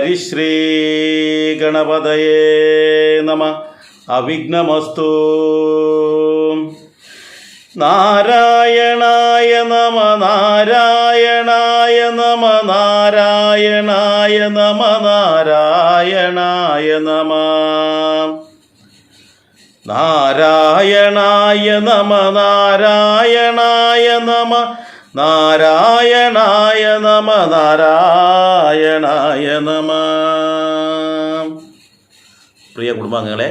ഹരിശ്രീ ഗണപതയേ നമ അവിഘ്നമസ്തു നാരായണായ നമ നാരായണായ നമ നാരായണായ നമ നാരായണായ നമ നാരായണായ നമ നാരായണായ നമ നാരായണായ നമ നാരായണായ നമ. പ്രിയ കുടുംബാംഗങ്ങളെ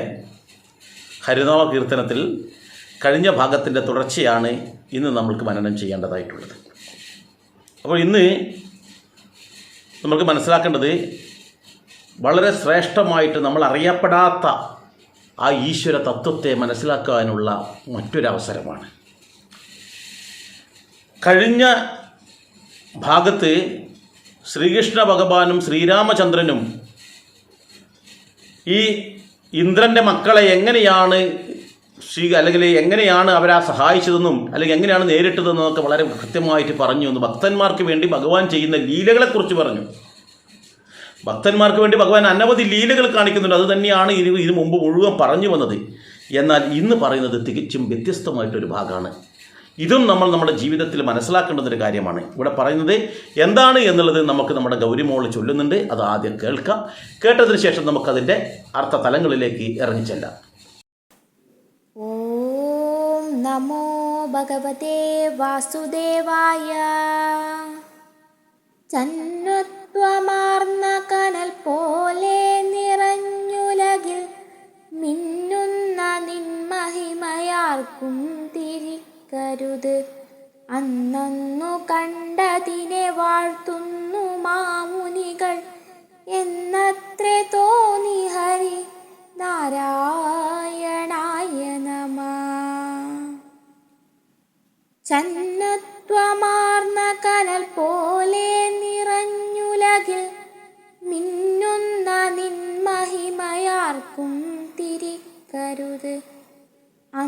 ഹരിനാമ കീർത്തനത്തിൽ കഴിഞ്ഞ ഭാഗത്തിന്റെ തുടർച്ചയാണ് ഇന്ന് നമ്മൾക്ക് മനനം ചെയ്യേണ്ടതായിട്ടുള്ളത്. അപ്പോൾ ഇന്ന് നമുക്ക് മനസ്സിലാക്കേണ്ടത് വളരെ ശ്രേഷ്ഠമായിട്ട് നമ്മൾ അറിയപ്പെടാത്ത ആ ഈശ്വര തത്വത്തെ മനസ്സിലാക്കാനുള്ള മറ്റൊരവസരമാണ്. കഴിഞ്ഞ ഭാഗത്ത് ശ്രീകൃഷ്ണ ഭഗവാനും ശ്രീരാമചന്ദ്രനും ഈ ഇന്ദ്രന്റെ മക്കളെ എങ്ങനെയാണ് ശ്രീ അല്ലെങ്കിൽ എങ്ങനെയാണ് അവരെ സഹായിച്ചതെന്നും അല്ലെങ്കിൽ എങ്ങനെയാണ് നേരിട്ടതെന്നും ഒക്കെ വളരെ കൃത്യമായിട്ട് പറഞ്ഞു എന്ന് ഭക്തന്മാർക്ക് വേണ്ടി ഭഗവാൻ ചെയ്യുന്ന ലീലകളെക്കുറിച്ച് പറഞ്ഞു. ഭക്തന്മാർക്ക് വേണ്ടി ഭഗവാൻ അനവധി ലീലകൾ കാണിക്കുന്നുണ്ട്. അത് തന്നെയാണ് ഇനി ഇതിനു മുമ്പ് മുഴുവൻ പറഞ്ഞു വന്നത്. എന്നാൽ ഇന്ന് പറയുന്നത് തികച്ചും വ്യത്യസ്തമായിട്ടൊരു ഭാഗമാണ്. ഇതും നമ്മൾ നമ്മുടെ ജീവിതത്തിൽ മനസ്സിലാക്കേണ്ടതൊരു കാര്യമാണ്. ഇവിടെ പറയുന്നത് എന്താണ് എന്നുള്ളത് നമുക്ക് നമ്മുടെ ഗൗരിമോൾ ചൊല്ലുന്നുണ്ട്. അത് ആദ്യം കേൾക്കാം. കേട്ടതിന് ശേഷം നമുക്കതിന്റെ അർത്ഥ തലങ്ങളിലേക്ക് ഇറങ്ങിച്ചെല്ലാം ഓം നമോ ഭഗവതേ വാസുദേവായ. ചന്നത്വമാർന്ന കനൽ പോലെ നിറഞ്ഞുലകിൽ മിന്നുന്ന നിൻമഹിമയാർക്കും തിരി തിരിക്കരുത് അന്നന്നു കണ്ടതിനെ വാഴ്ത്തുന്നു മാമുനികൾ. എന്നത്രേ തോന്നി ഹരി. നാരായണായ നമ. ചന്നത്വമാർന്ന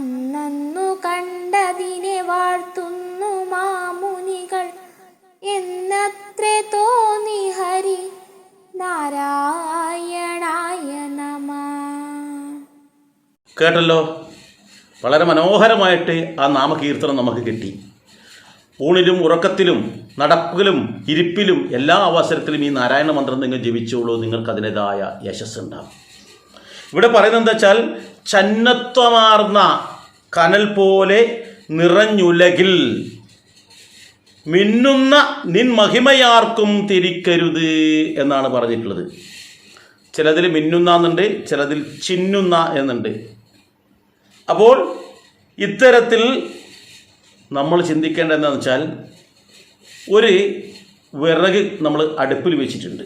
അന്നന്നു കണ്ടതിനെ വാഴ്ത്തുന്നു മാമുനികൾ. എന്നത്രേ തോന്നി ഹരി? നാരായണായ നമ കേട്ടല്ലോ? വളരെ മനോഹരമായിട്ട് ആ നാമകീർത്തനം നമുക്ക് കിട്ടി. ഊണിലും ഉറക്കത്തിലും നടപ്പിലും ഇരിപ്പിലും എല്ലാ അവസരത്തിലും ഈ നാരായണ മന്ത്രം നിങ്ങൾ ജപിച്ചോളൂ നിങ്ങൾക്ക് അതിന്റെതായ യശസ് ഉണ്ടാകും ഇവിടെ പറയുന്നത് എന്താ വെച്ചാൽ ചന്നത്വമാർന്ന കനൽ പോലെ നിറഞ്ഞുലകിൽ. മിന്നുന്ന നിൻ മഹിമയാർക്കും തിരിക്കരുത് എന്നാണ് പറഞ്ഞിട്ടുള്ളത്. ചിലതിൽ മിന്നുന്ന എന്നുണ്ട് ചിലതിൽ ചിന്നുന്ന എന്നുണ്ട്. അപ്പോൾ ഇത്തരത്തിൽ നമ്മൾ എന്താണെന്ന് വെച്ചാൽ ഒരു വിറക് നമ്മൾ അടുപ്പിൽ വെച്ചിട്ടുണ്ട്.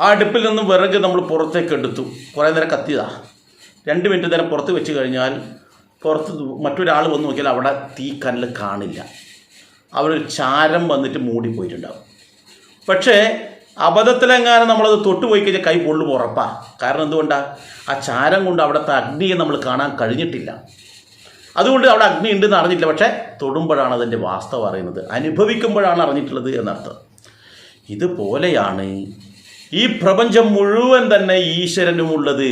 ആ അടുപ്പിൽ നിന്നും വിറക് നമ്മൾ പുറത്തേക്ക് എടുത്തു. കുറേ നേരം കത്തിയതാ. രണ്ട് മിനിറ്റ് നേരം പുറത്ത് വെച്ച് കഴിഞ്ഞാൽ പുറത്ത് മറ്റൊരാൾ വന്ന് നോക്കിയാൽ അവിടെ തീ കനൽ കാണില്ല. അവരൊരു ചാരം വന്നിട്ട് മൂടിപ്പോയിട്ടുണ്ടാവും പക്ഷേ അബദ്ധത്തിലെങ്ങാനും നമ്മളത് തൊട്ടുപോയി കഴിഞ്ഞാൽ കൈ പൊള്ളു ഉറപ്പാ. കാരണം എന്തുകൊണ്ടാണ് ആ ചാരം കൊണ്ട് അവിടുത്തെ അഗ്നിയെ നമ്മൾ കാണാൻ കഴിഞ്ഞിട്ടില്ല. അതുകൊണ്ട് അവിടെ അഗ്നി ഉണ്ടെന്ന് അറിഞ്ഞിട്ടില്ല. പക്ഷേ തൊടുമ്പോഴാണ് അതിന്റെ വാസ്തവം അറിയുന്നത്. അനുഭവിക്കുമ്പോഴാണ് അറിഞ്ഞിട്ടുള്ളത് എന്നർത്ഥം. ഇതുപോലെയാണ് ഈ പ്രപഞ്ചം മുഴുവൻ തന്നെ ഈശ്വരനുമുള്ളത്.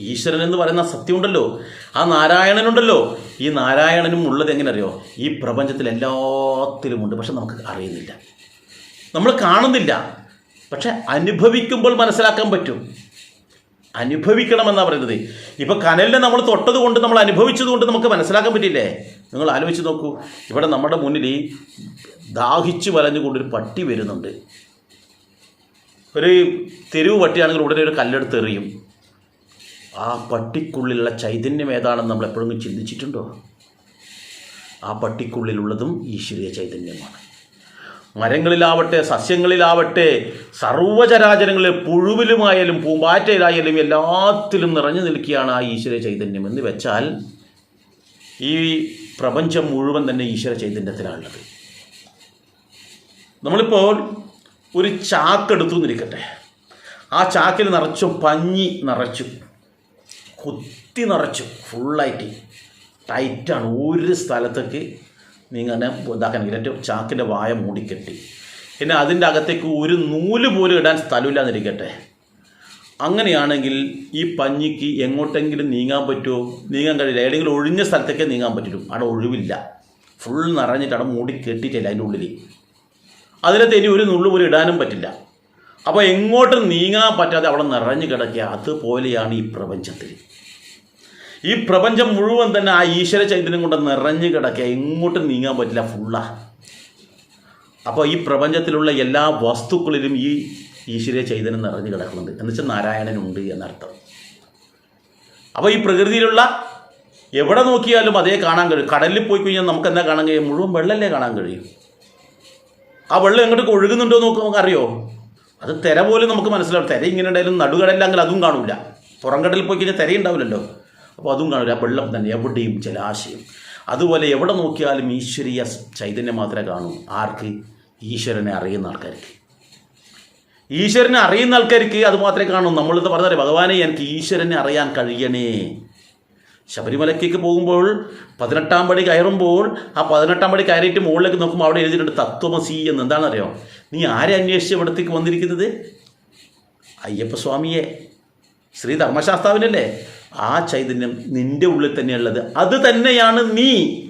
ഈശ്വരൻ എന്ന് പറയുന്ന സത്യമുണ്ടല്ലോ. ആ നാരായണനുണ്ടല്ലോ. ഈ നാരായണനും ഉള്ളത് എങ്ങനെ അറിയോ ഈ പ്രപഞ്ചത്തിൽ എല്ലാത്തിലുമുണ്ട് പക്ഷെ നമുക്ക് അറിയുന്നില്ല. നമ്മൾ കാണുന്നില്ല. പക്ഷെ അനുഭവിക്കുമ്പോൾ മനസ്സിലാക്കാൻ പറ്റും. അനുഭവിക്കണമെന്നാണ് പറയുന്നത്. ഇപ്പോൾ കനലിനെ നമ്മൾ തൊട്ടതുകൊണ്ട് നമ്മൾ അനുഭവിച്ചതുകൊണ്ട് നമുക്ക് മനസ്സിലാക്കാൻ പറ്റില്ലേ നിങ്ങൾ ആലോചിച്ച് നോക്കൂ. ഇവിടെ നമ്മുടെ മുന്നിൽ ഈ ദാഹിച്ചു വലഞ്ഞുകൊണ്ടൊരു പട്ടി വരുന്നുണ്ട്. ഒരു തെരുവ് പട്ടിയാണെങ്കിൽ ഉടനെ ഒരു കല്ലെടുത്ത് എറിയും. ആ പട്ടിക്കുള്ളിലുള്ള ചൈതന്യം ഏതാണെന്ന് നമ്മൾ എപ്പോഴെങ്കിലും ചിന്തിച്ചിട്ടുണ്ടോ? ആ പട്ടിക്കുള്ളിലുള്ളതും ഈശ്വരീയ ചൈതന്യമാണ്. മരങ്ങളിലാവട്ടെ സസ്യങ്ങളിലാവട്ടെ സർവചരാചരങ്ങളിൽ പുഴുവിലുമായാലും പൂമ്പാറ്റയിലായാലും എല്ലാത്തിലും നിറഞ്ഞു നിൽക്കുകയാണ് ആ ഈശ്വര ചൈതന്യം. എന്ന് വെച്ചാൽ ഈ പ്രപഞ്ചം മുഴുവൻ തന്നെ ഈശ്വര ചൈതന്യത്തിലാണുള്ളത്. നമ്മളിപ്പോൾ ഒരു ചാക്കെടുത്തു നിൽക്കട്ടെ ആ ചാക്കിൽ നിറച്ചു പഞ്ഞി നിറച്ചു. കുത്തി നിറച്ചു ഫുള്ളായിട്ട് ടൈറ്റാണ് ഒരു സ്ഥലത്തേക്ക് നീങ്ങനെ ഇതാക്കാൻ എന്റെ ചാക്കിന്റെ വായ മൂടിക്കെട്ടി. പിന്നെ അതിന്റെ അകത്തേക്ക് ഒരു നൂൽ പോലും ഇടാൻ സ്ഥലമില്ലാന്നിരിക്കട്ടെ അങ്ങനെയാണെങ്കിൽ ഈ പഞ്ഞിക്ക് എങ്ങോട്ടെങ്കിലും നീങ്ങാൻ പറ്റുമോ? നീങ്ങാൻ കഴിയില്ല. ഏതെങ്കിലും ഒഴിഞ്ഞ സ്ഥലത്തേക്കേ നീങ്ങാൻ പറ്റുള്ളൂ അവിടെ ഒഴിവില്ല. ഫുൾ നിറഞ്ഞിട്ട് അവിടെ മൂടി കെട്ടിയിട്ടില്ല അതിന്റെ ഉള്ളിൽ അതിനകത്ത് ഇനി ഒരു നുള്ളു പോലും ഇടാനും പറ്റില്ല. അപ്പോൾ എങ്ങോട്ടും നീങ്ങാൻ പറ്റാതെ അവിടെ നിറഞ്ഞു കിടക്കുക. അതുപോലെയാണ് ഈ പ്രപഞ്ചത്തിൽ. ഈ പ്രപഞ്ചം മുഴുവൻ തന്നെ ആ ഈശ്വര ചൈതന്യം കൊണ്ട് നിറഞ്ഞു കിടക്കുക. എങ്ങോട്ടും നീങ്ങാൻ പറ്റില്ല ഫുള്ള അപ്പോൾ ഈ പ്രപഞ്ചത്തിലുള്ള എല്ലാ വസ്തുക്കളിലും ഈ ഈശ്വര ചൈതന്യം നിറഞ്ഞു കിടക്കുന്നുണ്ട്. എന്ന് വെച്ചാൽ നാരായണനുണ്ട് എന്നർത്ഥം. അപ്പോൾ ഈ പ്രകൃതിയിലുള്ള എവിടെ നോക്കിയാലും അതേ കാണാൻ കഴിയും. കടലിൽ പോയി കഴിഞ്ഞാൽ നമുക്ക് എന്താ കാണാൻ കഴിയും? മുഴുവൻ വെള്ളമല്ലേ കാണാൻ കഴിയും. ആ വെള്ളം എങ്ങോട്ട് ഒഴുകുന്നുണ്ടോ നോക്ക് നമുക്ക് അറിയോ അത് തിര പോലും നമുക്ക് മനസ്സിലാവും. തിര ഇങ്ങനെ ഉണ്ടായാലും നടുകടലിലെങ്കിൽ അതും കാണില്ല പുറംകടലിൽ പോയി കഴിഞ്ഞാൽ തിര ഉണ്ടാവില്ലല്ലോ അപ്പോൾ അതും കാണില്ല വെള്ളം തന്നെ എവിടെയും ജലാശയം അതുപോലെ എവിടെ നോക്കിയാലും ഈശ്വരീയ ചൈതന്യം മാത്രമേ കാണൂ. ആർക്ക്? ഈശ്വരനെ അറിയുന്ന ആൾക്കാർക്ക്. ഈശ്വരനെ അറിയുന്ന ആൾക്കാർക്ക് അത് മാത്രമേ കാണൂ. നമ്മളിത് പറഞ്ഞാൽ ഭഗവാനെ എനിക്ക് ഈശ്വരനെ അറിയാൻ കഴിയണേ. ശബരിമലയ്ക്ക് പോകുമ്പോൾ പതിനെട്ടാം പടി കയറുമ്പോൾ ആ പതിനെട്ടാം പടി കയറിയിട്ട് മുകളിലേക്ക് നോക്കുമ്പോൾ അവിടെ എഴുതിയിട്ടുണ്ട് തത്വമസി എന്ന്. എന്താണെന്നറിയോ? നീ ആരെ അന്വേഷിച്ച് ഇവിടത്തേക്ക് വന്നിരിക്കുന്നത്? അയ്യപ്പസ്വാമിയെ. ശ്രീ ധർമ്മശാസ്താവിനല്ലേ ആ ചൈതന്യം നിന്റെ ഉള്ളിൽ തന്നെയുള്ളത്. അത് തന്നെയാണ് നീ.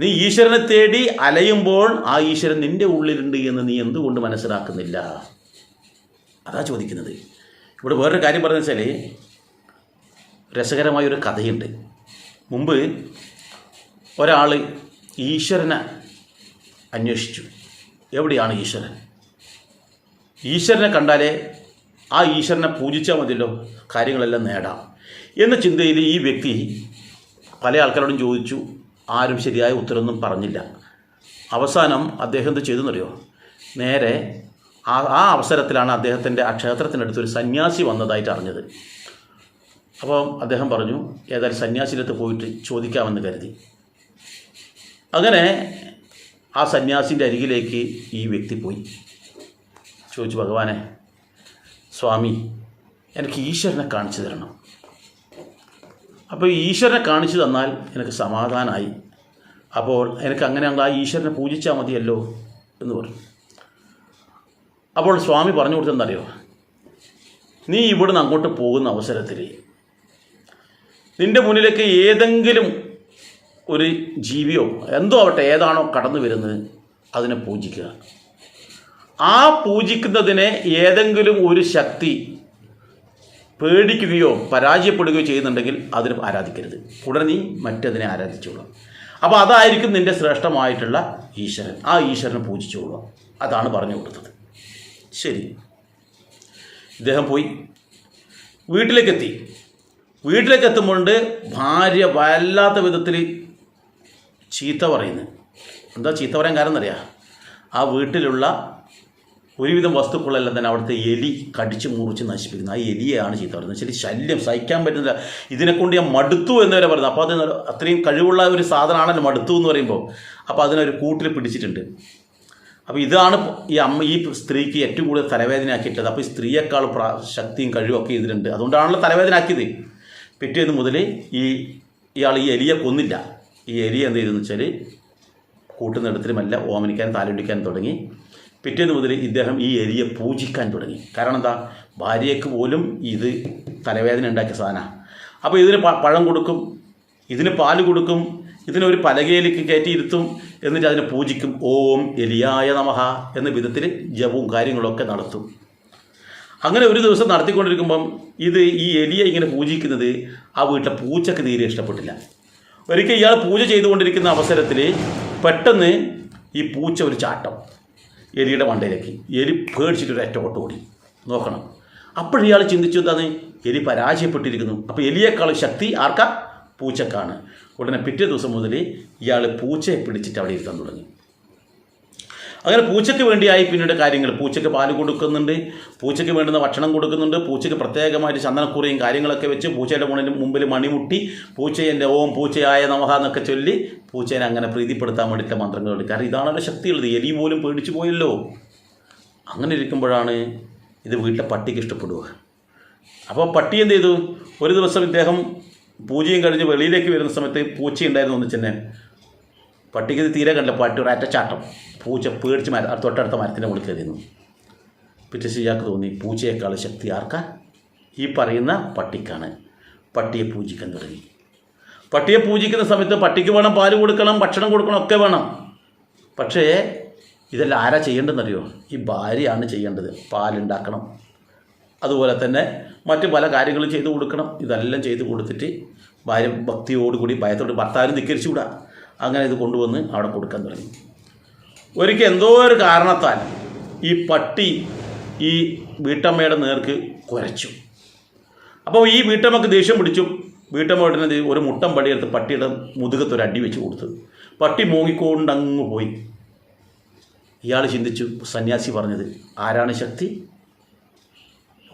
നീ ഈശ്വരനെ തേടി അലയുമ്പോൾ ആ ഈശ്വരൻ നിന്റെ ഉള്ളിലുണ്ട് എന്ന് നീ എന്തുകൊണ്ട് മനസ്സിലാക്കുന്നില്ല? അതാ ചോദിക്കുന്നത്. ഇവിടെ വേറൊരു കാര്യം പറഞ്ഞു വെച്ചാൽ രസകരമായൊരു കഥയുണ്ട്. മുമ്പ് ഒരാൾ ഈശ്വരനെ അന്വേഷിച്ചു. എവിടെയാണ് ഈശ്വരൻ? ഈശ്വരനെ കണ്ടാലേ ആ ഈശ്വരനെ പൂജിച്ചാൽ മതിയല്ലോ കാര്യങ്ങളെല്ലാം നേടാം. എന്ന ചിന്തയിൽ ഈ വ്യക്തി പല ആൾക്കാരോടും ചോദിച്ചു ആരും ശരിയായ ഉത്തരമൊന്നും പറഞ്ഞില്ല. അവസാനം അദ്ദേഹം എന്ത് ചെയ്തെന്നറിയോ? നേരെ ആ ആ അവസരത്തിലാണ് അദ്ദേഹത്തിന്റെ ആ ക്ഷേത്രത്തിനടുത്തൊരു സന്യാസി വന്നതായിട്ട് അറിഞ്ഞത്. അപ്പോൾ അദ്ദേഹം പറഞ്ഞു ഏതായാലും സന്യാസിയിലത്ത് പോയിട്ട് ചോദിക്കാമെന്ന് കരുതി. അങ്ങനെ ആ സന്യാസിന്റെ അരികിലേക്ക് ഈ വ്യക്തി പോയി. ചോദിച്ചു ഭഗവാനെ സ്വാമി എനിക്ക് ഈശ്വരനെ കാണിച്ചു തരണം. അപ്പോൾ ഈശ്വരനെ കാണിച്ചു തന്നാൽ എനിക്ക് സമാധാനമായി അപ്പോൾ എനിക്ക് അങ്ങനെ ആ ഈശ്വരനെ പൂജിച്ചാൽ മതിയല്ലോ എന്ന് പറഞ്ഞു. അപ്പോൾ സ്വാമി പറഞ്ഞു കൊടുത്തെന്നറിയോ നീ ഇവിടുന്ന് അങ്ങോട്ട് പോകുന്ന അവസരത്തിൽ നിന്റെ മുന്നിലേക്ക് ഏതെങ്കിലും ഒരു ജീവിയോ എന്തോ ആവട്ടെ ഏതാണോ കടന്നു വരുന്നത് അതിനെ പൂജിക്കുക. ആ പൂജിക്കുന്നതിനെ ഏതെങ്കിലും ഒരു ശക്തി പേടിക്കുകയോ പരാജയപ്പെടുകയോ ചെയ്യുന്നുണ്ടെങ്കിൽ അതിന് ആരാധിക്കരുത്. ഉടനെ നീ മറ്റതിനെ ആരാധിച്ചോളാം. അപ്പോൾ അതായിരിക്കും നിന്റെ ശ്രേഷ്ഠമായിട്ടുള്ള ഈശ്വരൻ. ആ ഈശ്വരനെ പൂജിച്ചോളുക. അതാണ് പറഞ്ഞു കൊടുത്തത്. ശരി. ഇദ്ദേഹം പോയി. വീട്ടിലേക്കെത്തി. വീട്ടിലേക്ക് എത്തുമ്പോണ്ട് ഭാര്യ വല്ലാത്ത വിധത്തിൽ ചീത്ത പറയുന്നു. എന്താ ചീത്ത പറയാൻ കാരണം എന്നറിയാം ആ വീട്ടിലുള്ള ഒരുവിധം വസ്തുക്കളെല്ലാം തന്നെ അവിടുത്തെ എലി കടിച്ച് മുറിച്ച് നശിപ്പിക്കുന്നത് ആ എലിയാണ് ചീത്ത പറയുന്നത്. ശരി ശല്യം സഹിക്കാൻ പറ്റുന്നില്ല. ഇതിനെക്കൊണ്ട് ഞാൻ മടുത്തു എന്ന് വരെ പറയുന്നത് അപ്പോൾ അത് അത്രയും കഴിവുള്ള ഒരു സാധനമാണല്ലോ മടുത്തു എന്ന് പറയുമ്പോൾ. അപ്പോൾ അതിനൊരു കൂട്ടിൽ പിടിച്ചിട്ടുണ്ട്. അപ്പോൾ ഇതാണ് ഈ അമ്മ ഈ സ്ത്രീക്ക് ഏറ്റവും കൂടുതൽ തലവേദനയാക്കിയിട്ടത് അപ്പോൾ ഈ സ്ത്രീയേക്കാൾ പ്രാ ശക്തിയും കഴിവും ഒക്കെ ഇതിലുണ്ട്. അതുകൊണ്ടാണല്ലോ തലവേദനയാക്കിയത്. പിറ്റേന്ന് മുതൽ ഈ ഇയാൾ ഈ എലിയെ കൊന്നില്ല. ഈ എലി എന്ത് ചെയ്തെന്ന് വെച്ചാൽ കൂട്ടുന്നിടത്തിലുമല്ല ഓമനിക്കാൻ താലോടിക്കാൻ തുടങ്ങി. പിറ്റേന്ന് മുതൽ ഇദ്ദേഹം ഈ എലിയെ പൂജിക്കാൻ തുടങ്ങി. കാരണം എന്താ? ഭാര്യയ്ക്ക് പോലും ഇത് തലവേദന ഉണ്ടാക്കിയ സാധനമാണ് അപ്പോൾ ഇതിന് പഴം കൊടുക്കും ഇതിന് പാൽ കൊടുക്കും ഇതിനൊരു പലകയിലേക്ക് കയറ്റിയിരുത്തും എന്നിട്ട് അതിനെ പൂജിക്കും. ഓം എലിയായ നമഹ എന്ന വിധത്തിൽ ജപവും കാര്യങ്ങളൊക്കെ നടത്തും. അങ്ങനെ ഒരു ദിവസം നടത്തിക്കൊണ്ടിരിക്കുമ്പം ഇത് ഈ എലിയെ ഇങ്ങനെ പൂജിക്കുന്നത് ആ വീട്ടിലെ പൂച്ചക്ക് തീരെ ഇഷ്ടപ്പെട്ടില്ല. ഒരിക്കൽ ഇയാൾ പൂജ ചെയ്തുകൊണ്ടിരിക്കുന്ന അവസരത്തിൽ പെട്ടെന്ന് ഈ പൂച്ച ഒരു ചാട്ടം. എലിയുടെ മണ്ടയിലേക്ക്. എലി പേടിച്ചിട്ട് ഒരു ഒറ്റ ഓട്ടം ഓടി. നോക്കണം. അപ്പോഴിയാൾ ചിന്തിച്ചു എന്താണ്? എലി പരാജയപ്പെട്ടിരിക്കുന്നു. അപ്പോൾ എലിയേക്കാൾ ശക്തി ആർക്കാ? പൂച്ചക്കാണ്. ഉടനെ പിറ്റേ ദിവസം മുതൽ ഇയാൾ പൂച്ചയെ പിടിച്ചിട്ട് അവിടെ ഇരുത്താൻ തുടങ്ങി. അങ്ങനെ പൂച്ചയ്ക്ക് വേണ്ടിയായി പിന്നീട് കാര്യങ്ങൾ. പൂച്ചയ്ക്ക് പാൽ കൊടുക്കുന്നുണ്ട് പൂച്ചയ്ക്ക് വേണ്ടുന്ന ഭക്ഷണം കൊടുക്കുന്നുണ്ട് പൂച്ചയ്ക്ക് പ്രത്യേകമായിട്ട് ചന്ദനക്കുറിയും കാര്യങ്ങളൊക്കെ വെച്ച് പൂച്ചയുടെ മുന്നിൽ മുമ്പിൽ മണിമുട്ടി പൂച്ചേന്റെ ഓം പൂച്ചയായ നമഹ എന്നൊക്കെ ചൊല്ലി പൂച്ചേനെ അങ്ങനെ പ്രീതിപ്പെടുത്താൻ വേണ്ടിയിട്ട് മന്ത്രങ്ങളുണ്ട് കാരണം ഇതാണല്ലോ ശക്തിയുള്ളത്. എലി പോലും പേടിച്ചു പോയല്ലോ. അങ്ങനെ ഇരിക്കുമ്പോഴാണ് ഇത് വീട്ടിലെ പട്ടിക്ക് ഇഷ്ടപ്പെടുക. അപ്പോൾ പട്ടി എന്ത് ചെയ്തു? ഒരു ദിവസം ഇദ്ദേഹം പൂജയും കഴിഞ്ഞ് വെളിയിലേക്ക് വരുന്ന സമയത്ത് പൂച്ചയുണ്ടായിരുന്നു ഒന്നിച്ചെന്നെ. പട്ടിക്ക് തീരെ കണ്ടില്ല. പട്ടി ഒരു അറ്റച്ചാട്ടം പൂച്ച പേടിച്ച് മര തൊട്ടടുത്ത മരത്തിന്റെ മുകളിൽ കയറിയിരുന്നു. പിറ്റേ ഇയാൾക്ക് തോന്നി പൂച്ചയേക്കാൾ ശക്തി ആർക്കാൻ ഈ പറയുന്ന പട്ടിക്കാണ്. പട്ടിയെ പൂജിക്കാൻ തുടങ്ങി. പട്ടിയെ പൂജിക്കുന്ന സമയത്ത് പട്ടിക്ക് വേണം പാൽ കൊടുക്കണം ഭക്ഷണം കൊടുക്കണം ഒക്കെ വേണം. പക്ഷേ ഇതെല്ലാം ആരാ ചെയ്യേണ്ടതെന്നറിയോ? ഈ ഭാര്യയാണ് ചെയ്യേണ്ടത്. പാലുണ്ടാക്കണം. അതുപോലെ തന്നെ മറ്റ് പല കാര്യങ്ങളും ചെയ്തു കൊടുക്കണം. ഇതെല്ലാം ചെയ്തു കൊടുത്തിട്ട് ഭാര്യ ഭക്തിയോടുകൂടി ഭയത്തോട് ഭർത്താവിന് ധിക്കരിച്ചുകൂടാ. അങ്ങനെ ഇത് കൊണ്ടുവന്ന് അവിടെ കൊടുക്കാൻ തുടങ്ങി. ഒരിക്കൽ എന്തോ ഒരു കാരണത്താൽ ഈ പട്ടി ഈ വീട്ടമ്മയുടെ നേർക്ക് കുരച്ചു. അപ്പോൾ ഈ വീട്ടമ്മക്ക് ദേഷ്യം പിടിച്ചു. വീട്ടമ്മയുടെ ഒരു മുട്ടം പടിയെടുത്ത് പട്ടിയുടെ മുതുകത്ത് ഒരു അടി വെച്ച് കൊടുത്തു പട്ടി മൂങ്ങിക്കൊണ്ട് അങ്ങ് പോയി. ഇയാൾ ചിന്തിച്ചു സന്യാസി പറഞ്ഞത് ആരാണ് ശക്തി?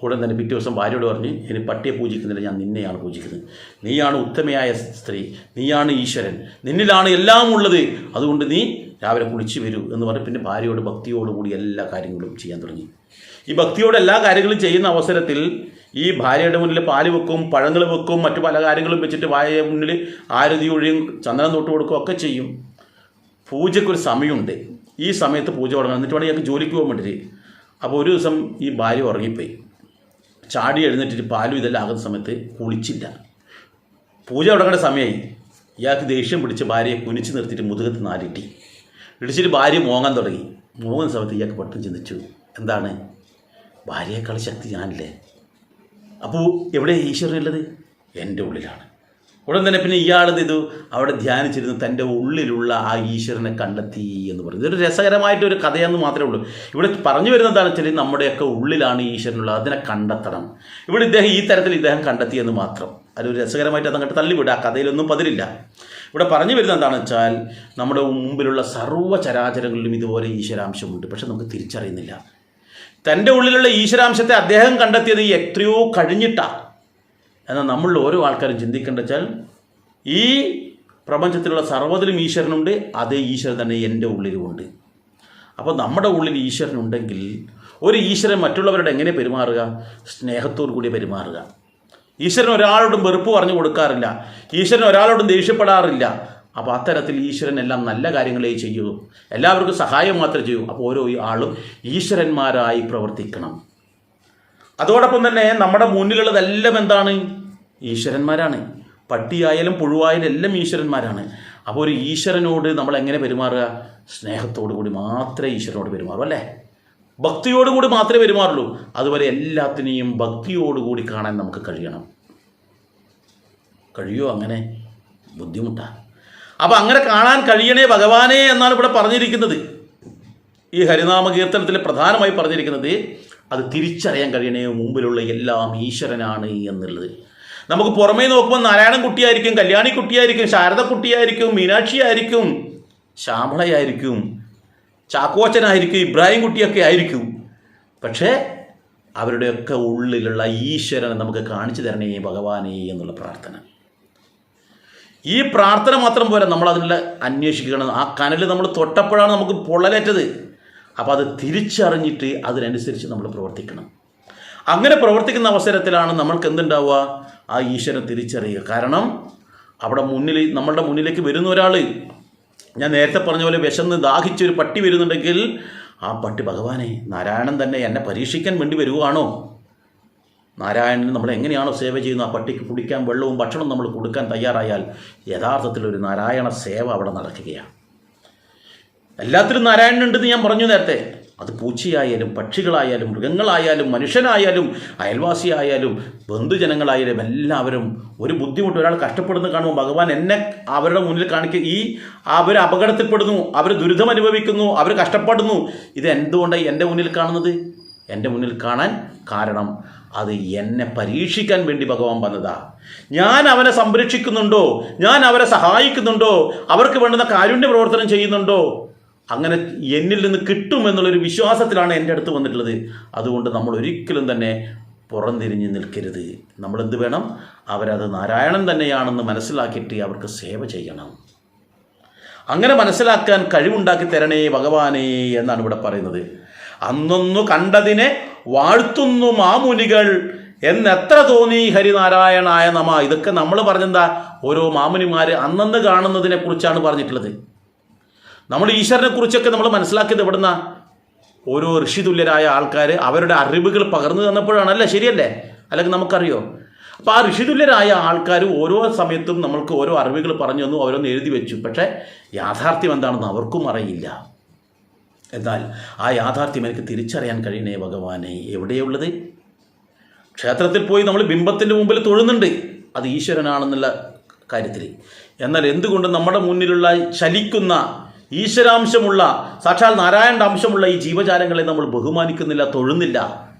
ഉടൻ തന്നെ പിറ്റേ ദിവസം ഭാര്യയോട് പറഞ്ഞ് ഇനി പട്ടിയെ പൂജിക്കുന്നില്ല ഞാൻ നിന്നെയാണ് പൂജിക്കുന്നത്. നീയാണ് ഉത്തമയായ സ്ത്രീ നീയാണ് ഈശ്വരൻ. നിന്നിലാണ് എല്ലാം ഉള്ളത് അതുകൊണ്ട് നീ രാവിലെ കുളിച്ച് വരൂ എന്ന് പറഞ്ഞ് പിന്നെ ഭാര്യയോട് ഭക്തിയോടുകൂടി എല്ലാ കാര്യങ്ങളും ചെയ്യാൻ തുടങ്ങി. ഈ ഭക്തിയോട് എല്ലാ കാര്യങ്ങളും ചെയ്യുന്ന അവസരത്തിൽ ഈ ഭാര്യയുടെ മുന്നിൽ പാൽ വെക്കും പഴങ്ങൾ വെക്കും മറ്റു പല കാര്യങ്ങളും വെച്ചിട്ട് ഭാര്യയുടെ മുന്നിൽ ആരതി ഒഴിയും ചന്ദനം തൊട്ട് കൊടുക്കും ഒക്കെ ചെയ്യും. പൂജയ്ക്കൊരു സമയമുണ്ട്. ഈ സമയത്ത് പൂജ തുടങ്ങണം. എന്നിട്ട് വേണം ഞങ്ങൾക്ക് ജോലിക്ക് പോകാൻ വേണ്ടിയിട്ട്. അപ്പോൾ ഒരു ദിവസം ഈ ഭാര്യ ഉറങ്ങിപ്പോയി. ചാടി എഴുന്നേറ്റിട്ട് പാലും ഇതെല്ലാം ആകുന്ന സമയത്ത് കുളിച്ചില്ല. പൂജ തുടങ്ങേണ്ട സമയമായി. ഇയാൾക്ക് ദേഷ്യം പിടിച്ച് ഭാര്യയെ കുനിച്ച് നിർത്തിയിട്ട് മുതുകത്ത് നാലിട്ടി. ഇടിച്ചിട്ട് ഭാര്യ മോങ്ങാൻ തുടങ്ങി. മോങ്ങുന്ന സമയത്ത് ഇയാൾക്ക് പെട്ടെന്ന് ചിന്തിച്ചു എന്താണ്? ഭാര്യയേക്കാൾ ശക്തി ഞാനില്ലേ. അപ്പോൾ എവിടെ ഈശ്വരനുള്ളത് എന്റെ ഉള്ളിലാണ്. ഉടൻ തന്നെ പിന്നെ ഇയാൾ എന്ത് ചെയ്തു? അവിടെ ധ്യാനിച്ചിരുന്നു തന്റെ ഉള്ളിലുള്ള ആ ഈശ്വരനെ കണ്ടെത്തി എന്ന് പറയുന്നത് ഇതൊരു രസകരമായിട്ടൊരു കഥയെന്ന് മാത്രമേ ഉള്ളൂ. ഇവിടെ പറഞ്ഞു വരുന്നതാണ് വെച്ചാൽ നമ്മുടെയൊക്കെ ഉള്ളിലാണ് ഈശ്വരനുള്ളത് അതിനെ കണ്ടെത്തണം. ഇവിടെ ഇദ്ദേഹം ഈ തരത്തിൽ ഇദ്ദേഹം കണ്ടെത്തിയെന്ന് മാത്രം. അതൊരു രസകരമായിട്ട് അതങ്ങോട്ട് തള്ളിവിടുക. ആ കഥയിലൊന്നും പതിരില്ല ഇവിടെ പറഞ്ഞു വരുന്നത് എന്താണെന്ന് വെച്ചാൽ നമ്മുടെ മുമ്പിലുള്ള സർവ ചരാചരങ്ങളിലും ഇതുപോലെ ഈശ്വരാംശമുണ്ട്. പക്ഷെ നമുക്ക് തിരിച്ചറിയുന്നില്ല. തന്റെ ഉള്ളിലുള്ള ഈശ്വരാംശത്തെ അദ്ദേഹം കണ്ടെത്തിയത് എത്രയോ കഴിഞ്ഞിട്ടാണ് എന്നാൽ നമ്മളിൽ ഓരോ ആൾക്കാരും ചിന്തിക്കേണ്ട വെച്ചാൽ ഈ പ്രപഞ്ചത്തിലുള്ള സർവത്തിലും ഈശ്വരനുണ്ട് അതേ ഈശ്വരൻ തന്നെ എന്റെ ഉള്ളിലുമുണ്ട്. അപ്പോൾ നമ്മുടെ ഉള്ളിൽ ഈശ്വരനുണ്ടെങ്കിൽ ഒരു ഈശ്വരൻ മറ്റുള്ളവരോട് എങ്ങനെ പെരുമാറുക? സ്നേഹത്തോടു കൂടി പെരുമാറുക. ഈശ്വരൻ ഒരാളോടും വെറുപ്പ് പറഞ്ഞു കൊടുക്കാറില്ല. ഈശ്വരൻ ഒരാളോടും ദേഷ്യപ്പെടാറില്ല. അപ്പോൾ അത്തരത്തിൽ ഈശ്വരൻ എല്ലാം നല്ല കാര്യങ്ങളേ ചെയ്യൂ. എല്ലാവർക്കും സഹായം മാത്രമേ ചെയ്യൂ. അപ്പോൾ ഓരോ ആളും ഈശ്വരന്മാരായി പ്രവർത്തിക്കണം. അതോടൊപ്പം തന്നെ നമ്മുടെ മുന്നിലുള്ളതെല്ലാം എന്താണ്? ഈശ്വരന്മാരാണ്. പട്ടിയായാലും പുഴുവായാലും എല്ലാം ഈശ്വരന്മാരാണ്. അപ്പോൾ ഒരു ഈശ്വരനോട് നമ്മൾ എങ്ങനെ പെരുമാറുക? സ്നേഹത്തോടു കൂടി മാത്രമേ ഈശ്വരനോട് പെരുമാറൂ അല്ലേ? ഭക്തിയോടുകൂടി മാത്രമേ പെരുമാറുള്ളൂ. അതുപോലെ എല്ലാത്തിനെയും ഭക്തിയോടുകൂടി കാണാൻ നമുക്ക് കഴിയണം. കഴിയോ? അങ്ങനെ ബുദ്ധിമുട്ടാണ് അപ്പം അങ്ങനെ കാണാൻ കഴിയണേ ഭഗവാനെ എന്നാണ് ഇവിടെ പറഞ്ഞിരിക്കുന്നത്. ഈ ഹരിനാമ കീർത്തനത്തിൽ പ്രധാനമായി പറഞ്ഞിരിക്കുന്നത് അത് തിരിച്ചറിയാൻ കഴിയണേ മുമ്പിലുള്ള എല്ലാം ഈശ്വരനാണ് എന്നുള്ളത്. നമുക്ക് പുറമേ നോക്കുമ്പോൾ നാരായണൻ കുട്ടിയായിരിക്കും കല്യാണി കുട്ടിയായിരിക്കും ശാരദ കുട്ടിയായിരിക്കും മീനാക്ഷി ആയിരിക്കും ശ്യാമളയായിരിക്കും ചാക്കോച്ചനായിരിക്കും ഇബ്രാഹിം കുട്ടിയൊക്കെ ആയിരിക്കും. പക്ഷേ അവരുടെയൊക്കെ ഉള്ളിലുള്ള ഈശ്വരനെ നമുക്ക് കാണിച്ചു തരണേ ഭഗവാനേ എന്നുള്ള പ്രാർത്ഥന. ഈ പ്രാർത്ഥന മാത്രം പോരാ നമ്മൾ അതിനുള്ള അന്വേഷിക്കണം. ആ കനൽ നമ്മൾ തൊട്ടപ്പോഴാണ് നമുക്ക് പൊള്ളലേറ്റത്. അപ്പോൾ അത് തിരിച്ചറിഞ്ഞിട്ട് അതിനനുസരിച്ച് നമ്മൾ പ്രവർത്തിക്കണം. അങ്ങനെ പ്രവർത്തിക്കുന്ന അവസരത്തിലാണ് നമ്മൾക്ക് എന്തുണ്ടാവുക? ആ ഈശ്വരൻ തിരിച്ചറിയുക. കാരണം അവിടെ മുന്നിൽ നമ്മളുടെ മുന്നിലേക്ക് വരുന്ന ഒരാൾ ഞാൻ നേരത്തെ പറഞ്ഞ പോലെ വിശന്ന് ദാഹിച്ചൊരു പട്ടി വരുന്നുണ്ടെങ്കിൽ ആ പട്ടി ഭഗവാനെ നാരായണൻ തന്നെ എന്നെ പരീക്ഷിക്കാൻ വേണ്ടി വരുവാണോ? നാരായണന് നമ്മൾ എങ്ങനെയാണോ സേവ ചെയ്യുന്നത് ആ പട്ടിക്ക് കുടിക്കാൻ വെള്ളവും ഭക്ഷണവും നമ്മൾ കൊടുക്കാൻ തയ്യാറായാൽ യഥാർത്ഥത്തിൽ ഒരു നാരായണ സേവ അവിടെ നടക്കുകയാണ്. എല്ലാത്തിലും നാരായണനുണ്ടെന്ന് ഞാൻ പറഞ്ഞു നേരത്തെ. അത് പൂച്ചയായാലും പക്ഷികളായാലും മൃഗങ്ങളായാലും മനുഷ്യനായാലും അയൽവാസിയായാലും ബന്ധുജനങ്ങളായാലും എല്ലാവരും ഒരു ബുദ്ധിമുട്ട് ഒരാൾ കഷ്ടപ്പെടുന്ന കാണുമ്പോൾ ഭഗവാൻ എന്നെ അവരുടെ മുന്നിൽ കാണിക്കുക. ഈ അവർ അപകടത്തിൽപ്പെടുന്നു അവർ ദുരിതം അനുഭവിക്കുന്നു അവർ കഷ്ടപ്പെടുന്നു. ഇത് എന്തുകൊണ്ടാണ് എന്റെ മുന്നിൽ കാണുന്നത്? എന്റെ മുന്നിൽ കാണാൻ കാരണം അത് എന്നെ പരീക്ഷിക്കാൻ വേണ്ടി ഭഗവാൻ വന്നതാ. ഞാൻ അവനെ സംരക്ഷിക്കുന്നുണ്ടോ? ഞാൻ അവരെ സഹായിക്കുന്നുണ്ടോ? അവർക്ക് വേണ്ടുന്ന കാരുണ്യ പ്രവർത്തനം ചെയ്യുന്നുണ്ടോ? അങ്ങനെ എന്നിൽ നിന്ന് കിട്ടുമെന്നുള്ളൊരു വിശ്വാസത്തിലാണ് എന്റെ അടുത്ത് വന്നിട്ടുള്ളത്. അതുകൊണ്ട് നമ്മൾ ഒരിക്കലും തന്നെ പുറംതിരിഞ്ഞ് നിൽക്കരുത്. നമ്മൾ എന്ത് വേണം? അവരത് നാരായണൻ തന്നെയാണെന്ന് മനസ്സിലാക്കിയിട്ട് അവർക്ക് സേവ ചെയ്യണം. അങ്ങനെ മനസ്സിലാക്കാൻ കഴിവുണ്ടാക്കി തരണേ ഭഗവാനേ എന്നാണ് ഇവിടെ പറയുന്നത്. അന്നൊന്നു കണ്ടതിനെ വാഴ്ത്തുന്നു മാമുനികൾ എന്നെത്ര തോന്നി ഹരിനാരായണായ നമ. ഇതൊക്കെ നമ്മൾ പറഞ്ഞെന്താ? ഓരോ മാമുനിമാർ അന്നന്ന് കാണുന്നതിനെ കുറിച്ചാണ് പറഞ്ഞിട്ടുള്ളത്. നമ്മൾ ഈശ്വരനെ കുറിച്ചൊക്കെ നമ്മൾ മനസ്സിലാക്കിയത് എവിടുന്ന? ഓരോ ഋഷിതുല്യരായ ആൾക്കാർ അവരുടെ അറിവുകൾ പകർന്നു തന്നപ്പോഴാണ് അല്ലേ ശരിയല്ലേ? അല്ലെങ്കിൽ നമുക്കറിയോ? അപ്പോൾ ആ ഋഷിതുല്യരായ ആൾക്കാർ ഓരോ സമയത്തും നമ്മൾക്ക് ഓരോ അറിവുകൾ പറഞ്ഞു തന്നു ഓരോന്ന് എഴുതി വെച്ചു. പക്ഷേ യാഥാർത്ഥ്യം എന്താണെന്ന് അവർക്കും അറിയില്ല. എന്നാൽ ആ യാഥാർത്ഥ്യം എനിക്ക് തിരിച്ചറിയാൻ കഴിയണേ ഭഗവാനെ എവിടെയുള്ളത്? ക്ഷേത്രത്തിൽ പോയി നമ്മൾ ബിംബത്തിന്റെ മുമ്പിൽ തൊഴുന്നുണ്ട്. അത് ഈശ്വരനാണെന്നുള്ള കാര്യത്തിൽ എന്നാൽ എന്തുകൊണ്ട് നമ്മുടെ മുന്നിലുള്ള ചലിക്കുന്ന ഈശ്വരാംശമുള്ള സാക്ഷാൽ നാരായണന്റെ അംശമുള്ള ഈ ജീവജാലങ്ങളെ നമ്മൾ ബഹുമാനിക്കുന്നില്ല തൊഴുന്നില്ല.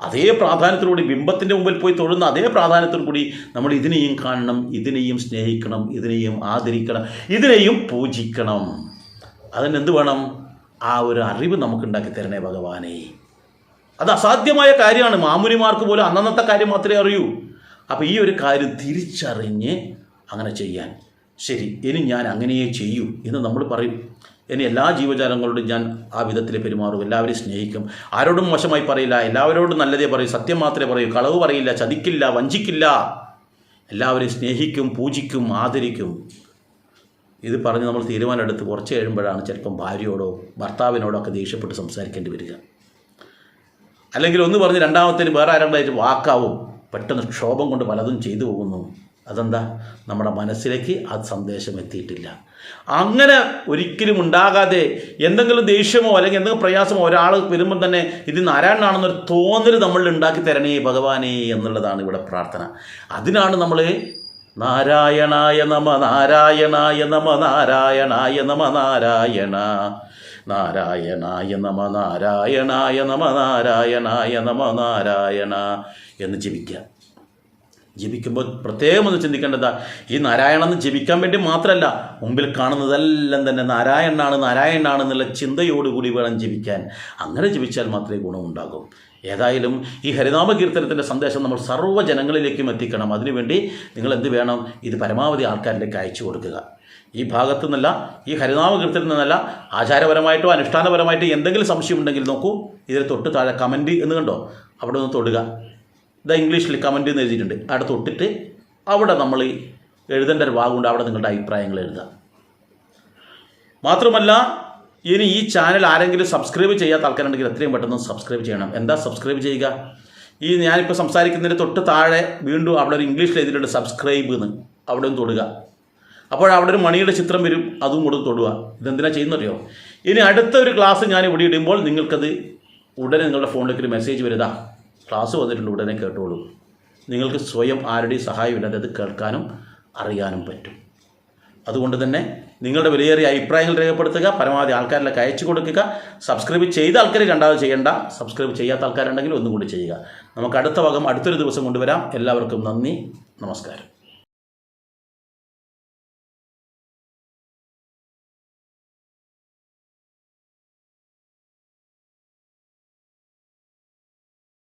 അതേ പ്രാധാന്യത്തോടുകൂടി ബിംബത്തിന്റെ മുമ്പിൽ പോയി തൊഴുന്ന അതേ പ്രാധാന്യത്തോടു കൂടി നമ്മൾ ഇതിനെയും കാണണം ഇതിനെയും സ്നേഹിക്കണം ഇതിനെയും ആദരിക്കണം ഇതിനെയും പൂജിക്കണം. അതിനെന്ത് വേണം? ആ ഒരു അറിവ് നമുക്കുണ്ടാക്കി തരണേ ഭഗവാനെ. അത് അസാധ്യമായ കാര്യമാണ്. മാമുനിമാർക്ക് പോലും അന്നന്നത്തെ കാര്യം മാത്രമേ അറിയൂ. അപ്പോൾ ഈ ഒരു കാര്യം തിരിച്ചറിഞ്ഞ് അങ്ങനെ ചെയ്യാൻ ശരി ഇനി ഞാൻ അങ്ങനെയേ ചെയ്യൂ എന്ന് നമ്മൾ പറയും. ഇനി എല്ലാ ജീവജാലങ്ങളോടും ഞാൻ ആ വിധത്തിൽ പെരുമാറും. എല്ലാവരെയും സ്നേഹിക്കും. ആരോടും മോശമായി പറയില്ല. എല്ലാവരോടും നല്ലതേ പറയൂ. സത്യം മാത്രമേ പറയൂ. കളവ് പറയില്ല. ചതിക്കില്ല. വഞ്ചിക്കില്ല. എല്ലാവരെയും സ്നേഹിക്കും പൂജിക്കും ആദരിക്കും. ഇത് പറഞ്ഞ് നമ്മൾ തീരുമാനമെടുത്ത് കുറച്ച് കഴിയുമ്പോഴാണ് ചിലപ്പം ഭാര്യയോടോ ഭർത്താവിനോടോ ഒക്കെ ദേഷ്യപ്പെട്ട് സംസാരിക്കേണ്ടി വരിക. അല്ലെങ്കിൽ ഒന്ന് പറഞ്ഞ് രണ്ടാമത്തേന് വേറെ ആരെങ്കിലും വാക്കാവും. പെട്ടെന്ന് ക്ഷോഭം കൊണ്ട് പലതും ചെയ്തു പോകുന്നു. അതെന്താ? നമ്മുടെ മനസ്സിലേക്ക് ആ സന്ദേശം എത്തിയിട്ടില്ല. അങ്ങനെ ഒരിക്കലും ഉണ്ടാകാതെ എന്തെങ്കിലും ദേഷ്യമോ അല്ലെങ്കിൽ എന്തെങ്കിലും പ്രയാസമോ ഒരാൾ വരുമ്പം തന്നെ ഇത് നാരായണനാണെന്നൊരു തോന്നൽ നമ്മൾ ഉണ്ടാക്കി തരണേ ഭഗവാനേ എന്നുള്ളതാണ് ഇവിടെ പ്രാർത്ഥന. അതിനാണ് നമ്മൾ നാരായണായ നമ നാരായണായ നമ നാരായണായ നമ നാരായണ നാരായണായ നമ നാരായണായ നമ നാരായണായ നമ നാരായണ എന്ന് ജപിക്കുക. ജപിക്കുമ്പോൾ പ്രത്യേകം ഒന്ന് ചിന്തിക്കേണ്ടത് ഈ നാരായണെന്ന് ജപിക്കാൻ വേണ്ടി മാത്രമല്ല മുമ്പിൽ കാണുന്നതെല്ലാം തന്നെ നാരായണനാണ് നാരായണനാണ് എന്നുള്ള ചിന്തയോടുകൂടി വേണം ജപിക്കാൻ. അങ്ങനെ ജപിച്ചാൽ മാത്രമേ ഗുണമുണ്ടാകൂ. ഏതായാലും ഈ ഹരിനാമ കീർത്തനത്തിന്റെ സന്ദേശം നമ്മൾ സർവ ജനങ്ങളിലേക്കും എത്തിക്കണം. അതിനുവേണ്ടി നിങ്ങൾ എന്ത് വേണം? ഇത് പരമാവധി ആൾക്കാരിലേക്ക് അയച്ചു കൊടുക്കുക. ഈ ഭാഗത്തു നിന്നല്ല ഈ ഹരിനാമ കീർത്തനത്തിൽ നിന്നല്ല ആചാരപരമായിട്ടോ അനുഷ്ഠാനപരമായിട്ടോ എന്തെങ്കിലും സംശയം ഉണ്ടെങ്കിൽ നോക്കൂ. ഇതിൽ തൊട്ട് താഴെ കമന്റ് എന്ന് കണ്ടോ? അവിടെ ഒന്ന് തൊടുക. ഇതാ ഇംഗ്ലീഷിൽ കമന്റ് എന്ന് എഴുതിയിട്ടുണ്ട്. അവിടെ തൊട്ടിട്ട് അവിടെ നമ്മൾ എഴുതേണ്ട ഒരു ഭാഗമുണ്ട് അവിടെ നിങ്ങളുടെ അഭിപ്രായങ്ങൾ എഴുതുക മാത്രമല്ല ഇനി ഈ ചാനൽ ആരെങ്കിലും സബ്സ്ക്രൈബ് ചെയ്യാത്ത ആൾക്കാരുണ്ടെങ്കിൽ എത്രയും പെട്ടെന്ന് സബ്സ്ക്രൈബ് ചെയ്യണം. എന്താ സബ്സ്ക്രൈബ് ചെയ്യുക? ഈ ഞാനിപ്പോൾ സംസാരിക്കുന്നതിന് തൊട്ട് താഴെ വീണ്ടും അവിടെ ഒരു ഇംഗ്ലീഷിൽ എഴുതിയിട്ടുണ്ട് സബ്സ്ക്രൈബ് എന്ന്. അവിടെ ഒന്ന് തൊടുക. അപ്പോൾ അവിടെ ഒരു മണിയുടെ ചിത്രം വരും അതും കൂടെ തൊടുക. ഇതെന്തിനാ ചെയ്യുന്നറിയോ? ഇനി അടുത്ത ഒരു ക്ലാസ് ഞാൻ ഇവിടെ ഇടുമ്പോൾ നിങ്ങൾക്കത് ഉടനെ നിങ്ങളുടെ ഫോണിലേക്ക് ഒരു മെസ്സേജ് വരുതാ ക്ലാസ് വന്നിട്ടുണ്ട് ഉടനെ കേട്ടോളൂ. നിങ്ങൾക്ക് സ്വയം ആരുടെയും സഹായമില്ലാതെ അത് കേൾക്കാനും അറിയാനും പറ്റും. അതുകൊണ്ട് തന്നെ നിങ്ങളുടെ വിലയേറിയ അഭിപ്രായങ്ങൾ രേഖപ്പെടുത്തുക പരമാവധി ആൾക്കാരിലേക്ക് അയച്ചു കൊടുക്കുക. സബ്സ്ക്രൈബ് ചെയ്ത ആൾക്കാർ രണ്ടാമത് ചെയ്യേണ്ട. സബ്സ്ക്രൈബ് ചെയ്യാത്ത ആൾക്കാരുണ്ടെങ്കിൽ ഒന്നും കൂടി ചെയ്യുക. നമുക്ക് അടുത്ത ഭാഗം അടുത്തൊരു ദിവസം കൊണ്ടുവരാം. എല്ലാവർക്കും നന്ദി. നമസ്കാരം.